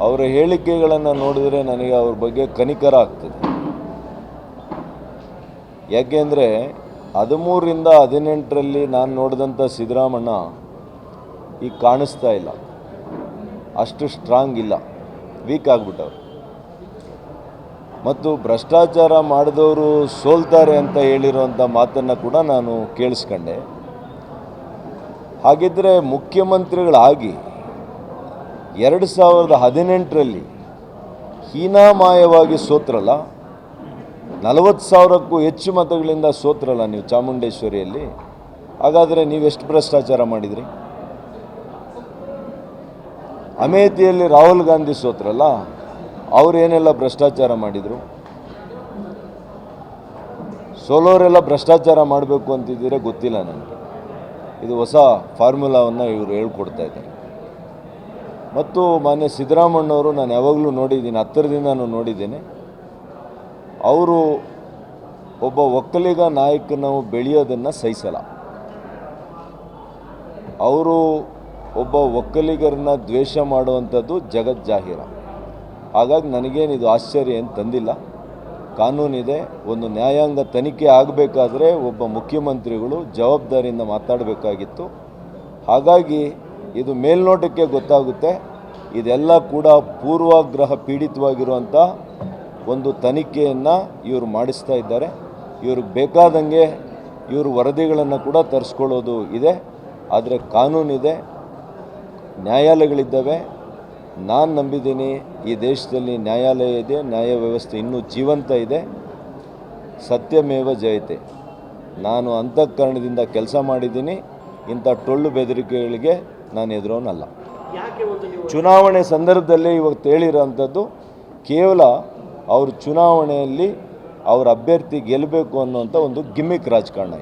ಅವರ ಹೇಳಿಕೆಗಳನ್ನು ನೋಡಿದರೆ ನನಗೆ ಅವ್ರ ಬಗ್ಗೆ ಕನಿಕರ ಆಗ್ತದೆ. ಯಾಕೆಂದರೆ ಹದಿಮೂರರಿಂದ ಹದಿನೆಂಟರಲ್ಲಿ ನಾನು ನೋಡಿದಂಥ ಸಿದ್ದರಾಮಣ್ಣ ಈಗ ಕಾಣಿಸ್ತಾ ಇಲ್ಲ. ಅಷ್ಟು ಸ್ಟ್ರಾಂಗ್ ಇಲ್ಲ. ವೀಕ್ ಆಗಿಬಿಟ್ಟವ್ರು. ಮತ್ತು ಭ್ರಷ್ಟಾಚಾರ ಮಾಡಿದವರು ಸೋಲ್ತಾರೆ ಅಂತ ಹೇಳಿರುವಂಥ ಮಾತನ್ನು ಕೂಡ ನಾನು ಕೇಳಿಸ್ಕೊಂಡೆ. ಹಾಗಿದ್ದರೆ ಮುಖ್ಯಮಂತ್ರಿಗಳಾಗಿ ಎರಡು ಸಾವಿರದ ಹದಿನೆಂಟರಲ್ಲಿ ಹೀನಾಮಾಯವಾಗಿ ಸೋತ್ರಲ್ಲ, ನಲವತ್ತು ಸಾವಿರಕ್ಕೂ ಹೆಚ್ಚು ಮತಗಳಿಂದ ಸೋತ್ರಲ್ಲ ನೀವು ಚಾಮುಂಡೇಶ್ವರಿಯಲ್ಲಿ. ಹಾಗಾದರೆ ನೀವೆಷ್ಟು ಭ್ರಷ್ಟಾಚಾರ ಮಾಡಿದ್ರಿ? ಅಮೇಥಿಯಲ್ಲಿ ರಾಹುಲ್ ಗಾಂಧಿ ಸೋತ್ರಲ್ಲ, ಅವರೇನೆಲ್ಲ ಭ್ರಷ್ಟಾಚಾರ ಮಾಡಿದರು? ಸೋಲೋರೆಲ್ಲ ಭ್ರಷ್ಟಾಚಾರ ಮಾಡಬೇಕು ಅಂತಿದ್ದೀರಾ ಗೊತ್ತಿಲ್ಲ ನನಗೆ. ಇದು ಹೊಸ ಫಾರ್ಮುಲಾವನ್ನು ಇವರು ಹೇಳ್ಕೊಡ್ತಾ ಇದ್ದಾರೆ. ಮತ್ತು ಮಾನ್ಯ ಸಿದ್ದರಾಮಣ್ಣವರು ನಾನು ಯಾವಾಗಲೂ ನೋಡಿದ್ದೀನಿ ಹತ್ತಿರದಿಂದ ನಾನು ನೋಡಿದ್ದೇನೆ. ಅವರು ಒಬ್ಬ ಒಕ್ಕಲಿಗ ನಾಯಕನವು ಬೆಳೆಯೋದನ್ನು ಸಹಿಸಲ್ಲ. ಅವರು ಒಬ್ಬ ಒಕ್ಕಲಿಗರನ್ನ ದ್ವೇಷ ಮಾಡುವಂಥದ್ದು ಜಗಜ್ಜಾಹೀರ ಹಾಗಾಗಿ ನನಗೇನಿದು ಆಶ್ಚರ್ಯ ಏನು ತಂದಿಲ್ಲ. ಕಾನೂನಿದೆ, ಒಂದು ನ್ಯಾಯಾಂಗ ತನಿಖೆ ಆಗಬೇಕಾದ್ರೆ ಒಬ್ಬ ಮುಖ್ಯಮಂತ್ರಿಗಳು ಜವಾಬ್ದಾರಿಯಿಂದ ಮಾತಾಡಬೇಕಾಗಿತ್ತು. ಹಾಗಾಗಿ ಇದು ಮೇಲ್ನೋಟಕ್ಕೆ ಗೊತ್ತಾಗುತ್ತೆ. ಇದೆಲ್ಲ ಕೂಡ ಪೂರ್ವಾಗ್ರಹ ಪೀಡಿತವಾಗಿರುವಂಥ ಒಂದು ತನಿಖೆಯನ್ನು ಇವರು ಮಾಡಿಸ್ತಾ ಇದ್ದಾರೆ. ಇವ್ರಿಗೆ ಬೇಕಾದಂಗೆ ಇವರು ವರದಿಗಳನ್ನು ಕೂಡ ತರಿಸ್ಕೊಳ್ಳೋದು ಇದೆ. ಆದರೆ ಕಾನೂನಿದೆ ನ್ಯಾಯಾಲಯಗಳಿದ್ದಾವೆ. ನಾನು ನಂಬಿದ್ದೀನಿ, ಈ ದೇಶದಲ್ಲಿ ನ್ಯಾಯಾಲಯ ಇದೆ, ನ್ಯಾಯ ವ್ಯವಸ್ಥೆ ಇನ್ನೂ ಜೀವಂತ ಇದೆ. ಸತ್ಯಮೇವ ಜಯತೆ. ನಾನು ಅಂತಃಕರಣದಿಂದ ಕೆಲಸ ಮಾಡಿದ್ದೀನಿ. ಇಂಥ ಟೊಳ್ಳು ಬೆದರಿಕೆಗಳಿಗೆ ನಾನು ಎದುರೋನಲ್ಲ. ಚುನಾವಣೆ ಸಂದರ್ಭದಲ್ಲಿ ಇವತ್ತು ಹೇಳಿರೋಂಥದ್ದು ಕೇವಲ ಅವರು ಚುನಾವಣೆಯಲ್ಲಿ ಅವ್ರ ಅಭ್ಯರ್ಥಿ ಗೆಲ್ಲಬೇಕು ಅನ್ನೋಂಥ ಒಂದು ಗಿಮ್ಮಿಕ್ ರಾಜಕಾರಣ